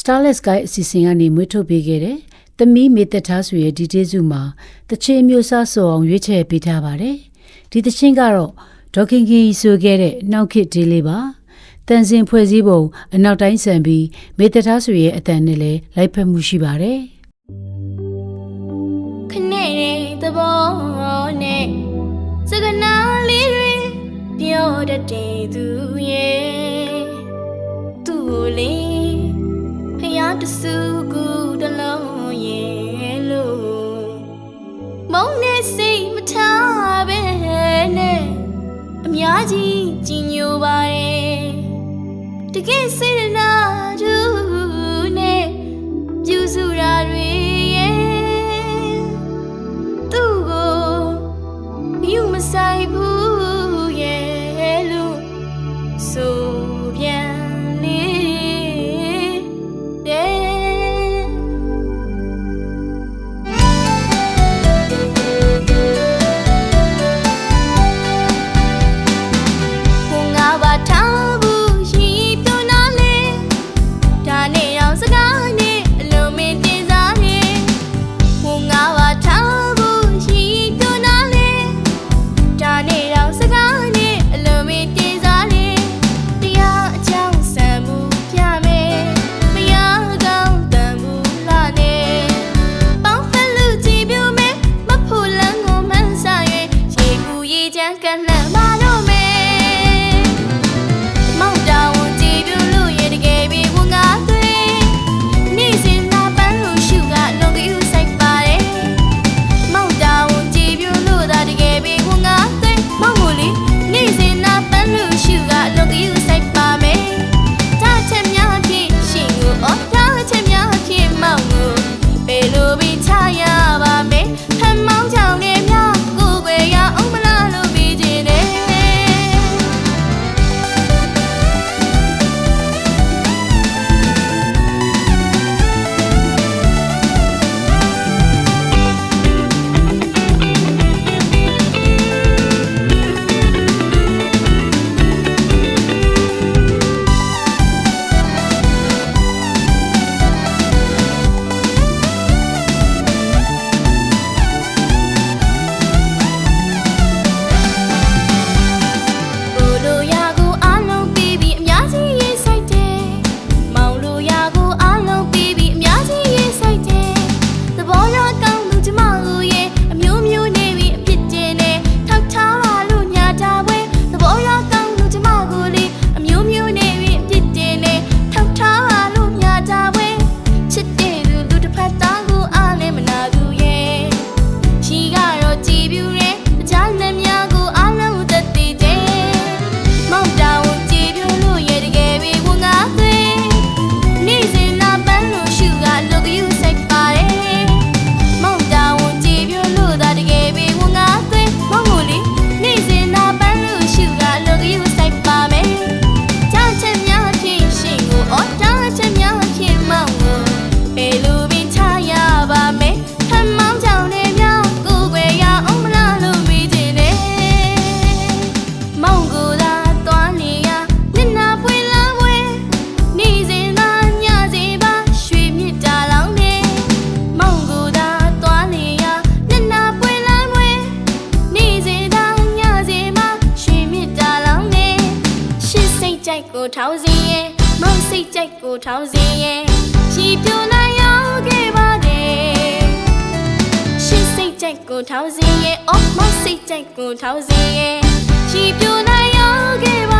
Starless Sky အစီအစဉ်ကနေမွေးထုတ်ပေးခဲ့တဲ့သမီးမေတ္တာဆွေရဲ့ဒီတေးစုမှာတချင်းမျိုးစားဆိုအောင်ရွေးချယ်ပေးထားပါတယ်။ဒီတချင်းကတော့ဒေါခင်ခင်ဆိုခဲ့တဲ့နောက်ခေတ်ဒီလေးပါ။တန်စင်ဖွဲ့စည်းပုံအနောက်တိုင်းဆန်ပြီးမေတ္တာဆွေရဲ့အတန်နဲ့လည်းလိုက်ဖက်မှုရှိပါတယ်။ခနဲ့တဲ့သဘောနဲ့စကနာလေးတွေပြောတတ်တဲ့သူရဲ့သူ့လေး တစုကူတလုံးရဲ့လို့မုံနဲ့စိတ်မထားပဲနဲ့အများကြီးကြည်ညိုပါတယ်တကယ်စိတ်နဲ့ ထောင်စီရဲ့မုတ်စိတ်ကြိုက်ကိုထောင်စီရဲ့ချီပြိုနိုင်ရောက်ခဲ့ပါတယ်ရှစ်စိတ်ကြိုက်ကိုထောင်စီရဲ့အော်မုတ်စိတ်ကြိုက်ကိုထောင်စီရဲ့ချီပြိုနိုင်ရောက်ခဲ့ပါ